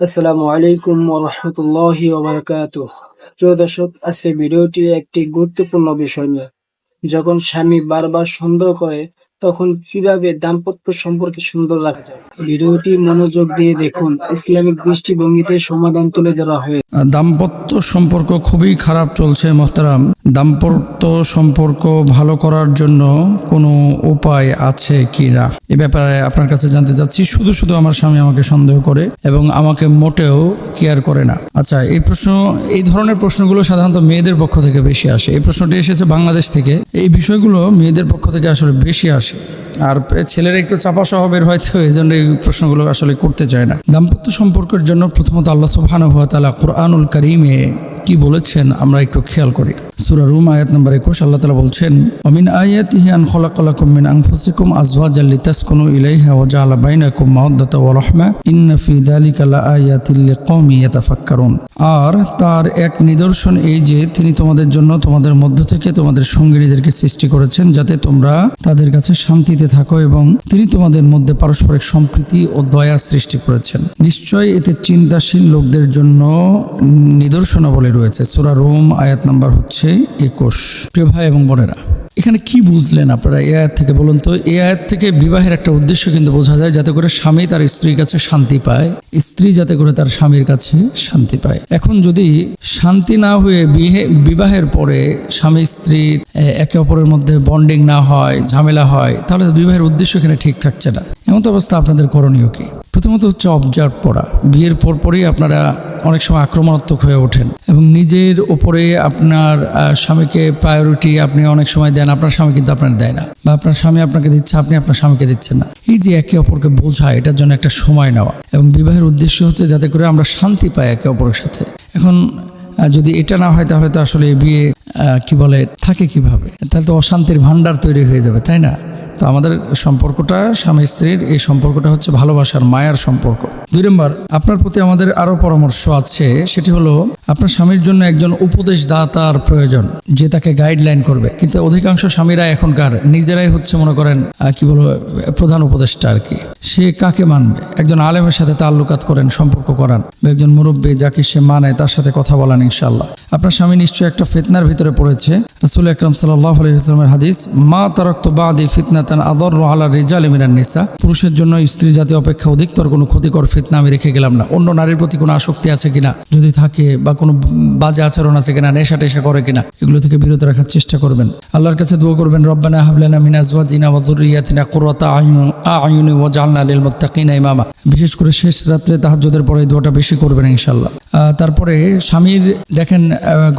আসসালামু আলাইকুম ওরহমতুল্লাহি ওবরাকাতু প্রিয় দর্শক আজকে ভিডিওটি একটি গুরুত্বপূর্ণ বিষয় নিয়ে। যখন স্বামী বারবার সন্দেহ করে তখন কীভাবে দাম্পত্য সম্পর্কে সুন্দর রাখা যায়? ভিডিওটি মনোযোগ দিয়ে দেখুন। ইসলামিক দৃষ্টিভঙ্গিতে সমাধান তুলে ধরা হয়েছে। দাম্পত্য সম্পর্ক খুবই খারাপ চলছে মোহতারাম। দাম্পত্য সম্পর্ক ভালো করার জন্য কোনো উপায় আছে কি না? এ ব্যাপারে আপনার কাছে জানতে চাচ্ছি, শুধু শুধু আমার স্বামী আমাকে সন্দেহ করে এবং আমাকে মোটেও কেয়ার করে না। আচ্ছা এই প্রশ্ন, এই ধরনের প্রশ্নগুলো সাধারণত মেয়েদের পক্ষ থেকে বেশি আসে। এই প্রশ্নটি এসেছে বাংলাদেশ থেকে। এই বিষয়গুলো মেয়েদের পক্ষ থেকে আসলে বেশি আসে। আর ছেলেরা একটু চাপা স্বভাবের হয়তো এই জন্য এই প্রশ্নগুলো আসলে করতে চায় না। দাম্পত্য সম্পর্কের জন্য প্রথমত আল্লাহ তাআলা কোরআনুল করিমে কি বলেছেন আমরা একটু খেয়াল করি। সূরা রুম আয়াত নম্বর 21 আল্লাহ তালা বলছেন ওমিন আয়াতিহি আন খলাকালাকুম মিন আংফুসিকুম আনফুসিকুম আজওয়াজাল লিতাসকুনু ইলাইহা ওয়া জাআলা বাইনাকুম মাওয়াদ্দাতা ওয়া রাহমা, ইন্না ফি যালিকা লাআয়াতিল লিকওমি ইয়াতাফাক্কারুন। আর তার এক নিদর্শন এই যে, তিনি তোমাদের জন্য তোমাদের মধ্য থেকে তোমাদের সঙ্গিনীদেরকে সৃষ্টি করেছেন যাতে তোমরা তাদের কাছে শান্তিতে থাকো এবং তিনি তোমাদের মধ্যে পারস্পরিক সম্প্রীতি ও দয়া সৃষ্টি করেছেন। নিশ্চয় এতে চিন্তাশীল লোকদের জন্য নিদর্শনাবলী রয়েছে। সুরা রুম আয়াত নাম্বার হচ্ছে একুশ। প্রিয় ভাই এবং বোনেরা, এখানে কি বুঝলেন আপনারা এই আয়াত থেকে বলুন তো? এই আয়াত থেকে বিবাহের একটা উদ্দেশ্য কিন্তু বোঝা যায়, যাতে করে স্বামী তার স্ত্রীর কাছে শান্তি পায়, স্ত্রী যাতে করে তার স্বামীর কাছে শান্তি পায়। এখন যদি শান্তি না হয়ে বিহে- বিবাহের পরে স্বামী স্ত্রীর একে অপরের মধ্যে বন্ডিং না হয়, ঝামেলা হয়, তাহলে বিবাহের উদ্দেশ্য এখানে ঠিক থাকছে না। এমন তো অবস্থা আপনাদের করণীয় কি? প্রথমত হচ্ছে অবজার্ভ করা। বিয়ের পরপরই আপনারা অনেক সময় আক্রমণাত্মক হয়ে ওঠেন এবং নিজের ওপরে আপনার স্বামীকে প্রায়োরিটি আপনি অনেক সময় দেন, আপনার স্বামী কিন্তু আপনার দেয় না বা আপনার স্বামী আপনাকে দিচ্ছে, আপনি আপনার স্বামীকে দিচ্ছেন না। এই যে একে অপরকে বোঝা, এটার জন্য একটা সময় নেওয়া এবং বিবাহের উদ্দেশ্য হচ্ছে যাতে করে আমরা শান্তি পাই একে অপরের সাথে। এখন যদি এটা না হয় তাহলে তো আসলে বিয়ে কি বলে, থাকে কীভাবে? তাহলে তো অশান্তির ভান্ডার তৈরি হয়ে যাবে, তাই না? তো আমাদের সম্পর্কটা স্বামী স্ত্রীর, এই সম্পর্কটা হচ্ছে ভালোবাসার মায়ার সম্পর্ক। দুই নম্বর, আপনার প্রতি আমাদের আরও পরামর্শ আছে, সেটি হলো আপনার স্বামীর জন্য একজন উপদেশদাতার প্রয়োজন, যে তাকে গাইডলাইন করবে। কিন্তু অধিকাংশ স্বামীরা এখনকার নিজেরাই হচ্ছে মনে করেন কি বলব, প্রধান উপদেষ্টা আর কি। সে কাকে মানবে? একজন আলেমের সাথে তাল্লুকাত করেন, সম্পর্ক করান একজন মুরব্বী যাকে সে মানে তার সাথে কথা বলান ইনশাল্লাহ আপনার স্বামী নিশ্চয়ই একটা ফিতনার ভিতরে পড়েছে, রসুল আকরম সাল্লাহ আলহিহাস্লামের হাদিস, মা তারক্ত বাদি ফিতনাতান আদর আলা রিজাল মিনান নিসা। পুরুষের জন্য স্ত্রী জাতি অপেক্ষা অধিকতর কোনো ক্ষতিকর ফিতনা আমি রেখে গেলাম না। অন্য নারীর প্রতি কোনো আসক্তি আছে কিনা? যদি থাকে বা কোনো বাজে আচরণ আছে কিনা? নেশা টেশা করে কিনা? এগুলো থেকে বিরত রাখার চেষ্টা করবেন। আল্লাহর কাছে দোয়া করবেন, রব্বানা হাবলানা মিন আজওয়াজিনা ওয়া যুররিয়াতিনা কুররাতা আয়ুন আয়ুনি ওয়া জাআলনা লিল মুত্তাকিনা ইমামা। বিশেষ করে শেষ রাত্রে তাহাজ্জুদের পরে এই দোয়াটা বেশি করবেন ইনশাআল্লাহ। তারপরে স্বামীর দেখেন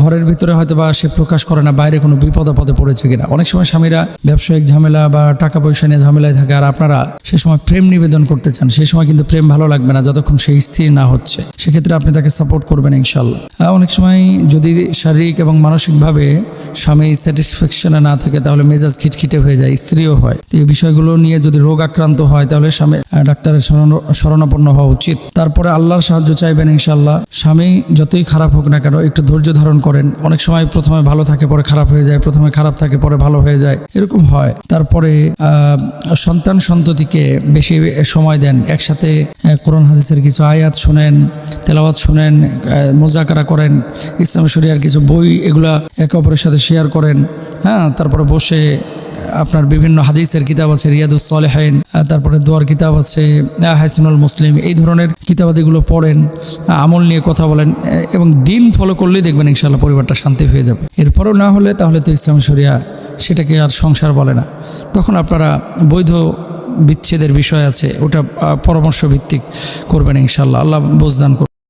ঘরের ভিতরে হয়তো বা সে প্রকাশ করে না, বাইরে কোনো বিপদ আপদে পড়েছে কিনা। অনেক সময় স্বামীরা ব্যবসায়িক ঝামেলা বা টাকা পয়সা নিয়ে ঝামেলায় থাকে আর আপনারা সে সময় প্রেম নিবেদন করতে চান সেই সময় কিন্তু প্রেম ভালো লাগবে না যতক্ষণ সে স্থির না হচ্ছে। সেক্ষেত্রে আপনি তাকে সাপোর্ট করবেন ইনশাল্লাহ অনেক সময় যদি শারীরিক এবং মানসিকভাবে স্বামী স্যাটিসফ্যাকশনে না থাকে তাহলে মেজাজ খিটখিটে হয়ে যায়, স্ত্রীও হয়। এই বিষয়গুলো নিয়ে যদি রোগ আক্রান্ত হয় তাহলে স্বামী ডাক্তারের শরণ- শরণাপন্ন হওয়া উচিত। তারপরে আল্লাহর সাহায্য চাইবেন ইনশাল্লাহ স্বামী যতই খারাপ হোক না কেন, একটু ধৈর্য ধারণ করেন। অনেক সময় প্রথমে ভালো থাকে, পরে খারাপ হয়ে যায়, প্রথমে খারাপ থাকে, পরে ভালো হয়ে যায়। এরকম হয়। তারপরে সন্তান সন্ততিকে বেশি সময় দেন। একসাথে কোরআন হাদিসের কিছু আয়াত শুনেন, তেলাওয়াত শুনেন মোজাকারা করেন, ইসলাম শরিয়ার কিছু বই এগুলা একে অপরের সাথে শেয়ার করেন। হ্যাঁ তারপরে বসে আপনার বিভিন্ন হাদিসের কিতাব আছে রিয়াদুস সলেহাইন তারপরে দোয়ার কিতাব আছে হাসিনুল মুসলিম, এই ধরনের কিতাবাদিগুলো পড়েন আমল নিয়ে কথা বলেন এবং দিন ফলো করলেই দেখবেন ইনশাল্লাহ পরিবারটা শান্তি হয়ে যাবে। এরপরও না হলে তাহলে তো ইসলাম শরিয়া সেটাকে আর সংসার বলে না। তখন আপনারা বৈধ বিচ্ছেদের বিষয় আছে, ওটা পরামর্শ ভিত্তিক করবেন ইনশাল্লাহ আল্লাহ বোঝদান